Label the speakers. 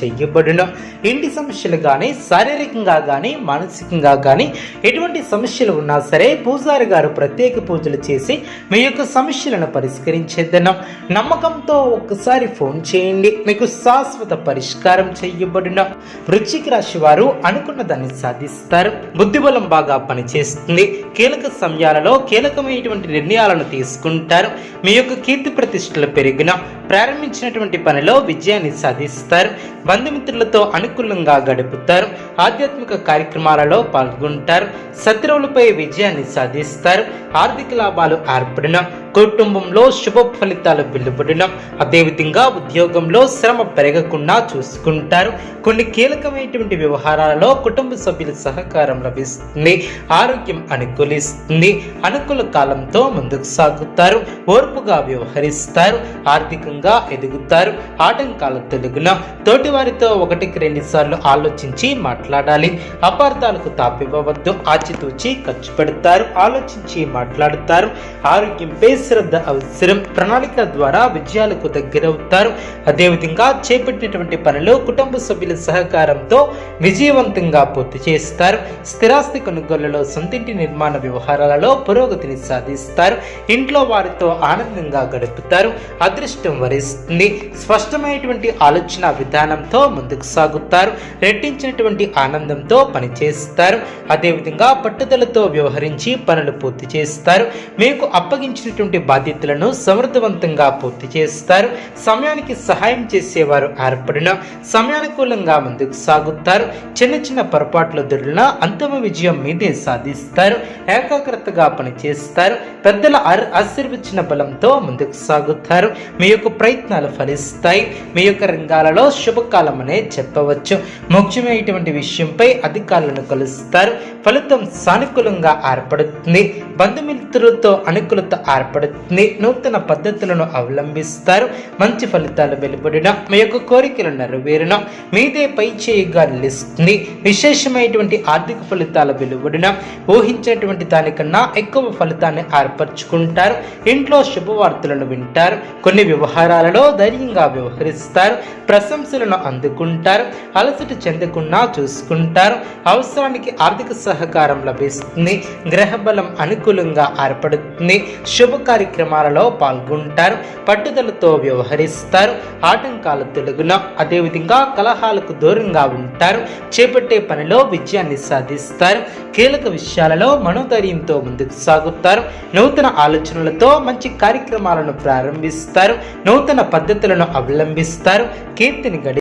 Speaker 1: చెయ్యబడును ఇంటి సమస్యలు కానీ శారీరకంగా కానీ మానసికంగా కానీ ఎటువంటి సమస్యలు ఉన్నా సరే పూజారి గారు ప్రత్యేక పూజలు చేసి మీ యొక్క సమస్యలను పరిష్కరించేద్దనం. నమ్మకంతో ఒక్కసారి ఫోన్ చేయండి. మీకు శాశ్వత పరిష్కారం చెయ్యబడిన వృశ్చిక రాశి వారు అనుకున్న దాన్ని సాధిస్తారు. బుద్ధిబలం బాగా పనిచేస్తుంది. కీలక సమయాలలో కీలకమైనటువంటి నిర్ణయాలను తీసుకుంటారు. మీ యొక్క కీర్తి ప్రతిష్టలు పెరిగిన ప్రారంభించినటువంటి పనిలో విజయాన్ని సాధిస్తారు. బంధుమిత్రులతో అనుకూలంగా గడుపుతారు. ఆధ్యాత్మిక కార్యక్రమాలలో పాల్గొంటారు. శత్రువులపై విజయాన్ని సాధిస్తారు. ఆర్థిక లాభాలు ఏర్పడిన కుటుంబంలో శుభ ఫలితాలు వెలువడడం. అదేవిధంగా ఉద్యోగంలో శ్రమ పెరగకుండా చూసుకుంటారు. కొన్ని కీలకమైనటువంటి వ్యవహారాలలో కుటుంబ సభ్యుల సహకారం లభిస్తుంది. ఆరోగ్యం అనుకూలిస్తుంది. అనుకూల కాలంతో ముందుకు సాగుతారు. ఓర్పుగా వ్యవహరిస్తారు. ఆర్థికంగా ఎదుగుతారు. ఆటంకాల తెలుగున తోటి వారితో ఒకటికి రెండు సార్లు ఆలోచించి మాట్లాడాలి. అపార్థాలకు తాపివ్వవద్దు. ఆచితూచి ఖర్చు పెడతారు. ఆలోచించి మాట్లాడుతారు. ఆరోగ్యంపై శ్రద్ధ అవసరం. ప్రణాళిక ద్వారా విజయాలకు దగ్గరవుతారు. అదేవిధంగా చేపట్టినటువంటి పనులు కుటుంబ సభ్యుల సహకారంతో విజయవంతంగా పూర్తి చేస్తారు. స్థిరాస్తి కొనుగోలులో సొంతింటి నిర్మాణ వ్యవహారాలలో పురోగతిని సాధిస్తారు. ఇంట్లో వారితో ఆనందంగా గడుపుతారు. అదృష్టం వరిస్తుంది. స్పష్టమైనటువంటి ఆలోచన విధానంతో ముందుకు సాగుతారు. రెట్టించినటువంటి ఆనందంతో పనిచేస్తారు. అదేవిధంగా పట్టుదలతో వ్యవహరించి పనులు పూర్తి చేస్తారు. మీకు అప్పగించినటువంటి బాధ్యతలను సమర్థవంతంగా పూర్తి చేస్తారు. సమయానికి సహాయం చేసేవారు ఏర్పడిన సమయానుకూలంగా ముందుకు సాగుతారు. చిన్న చిన్న పొరపాట్లు దొరిన అంతిమ విజయం మీదే సాధిస్తారు. ఏకాగ్రతగా పనిచేస్తారు. పెద్దల ఆశీర్వచన బలంతో ముందుకు సాగుతారు. మీ యొక్క ప్రయత్నాలు ఫలిస్తాయి. మీ యొక్క రంగాలలో శుభకాలం అనే చెప్పవచ్చు. ముఖ్యమైనటువంటి విషయంపై అధికారులను కలుస్తారు. ఫలితం సానుకూలంగా ఏర్పడుతుంది. బంధుమిత్రులతో అనుకూలత ఏర్పడుతుంది. నూతన పద్ధతులను అవలంబిస్తారు. మంచి ఫలితాలు వెలువడిన మీ యొక్క కోరికలు నెరవేరిన. మీదే పై చేయిగా నిలుస్తుంది విశేషమైనటువంటి ఆర్థిక ఫలితాలు వెలువడిన. ఊహించినటువంటి దానికన్నా ఎక్కువ ఫలితాన్ని ఏర్పరచుకుంటారు. ఇంట్లో శుభవార్తలను వింటారు. కొన్ని వ్యవహారాలలో ధైర్యంగా వ్యవహరిస్తారు. ప్రశంసలను అందుకుంటారు. అలసట చెందకుండా చూసుకుంటారు. అవసరానికి ఆర్థిక సహకారం లభిస్తుంది. గ్రహ బలం అనుకూలంగా ఏర్పడుతుంది. శుభ కార్యక్రమాలలో పాల్గొంటారు పట్టుదలతో వ్యవహరిస్తారు ఆటంకాలు తొలగున అదేవిధంగా కలహాలకు దూరంగా ఉంటారు చేపట్టే పనిలో విజయాన్ని సాధిస్తారు కీలక విషయాలలో మనోధైర్యంతో ముందుకు సాగుతారు నూతన ఆలోచనలతో మంచి కార్యక్రమాలను ప్రారంభిస్తారు నూతన పద్ధతులను అవలంబిస్తారు కీర్తిని గడి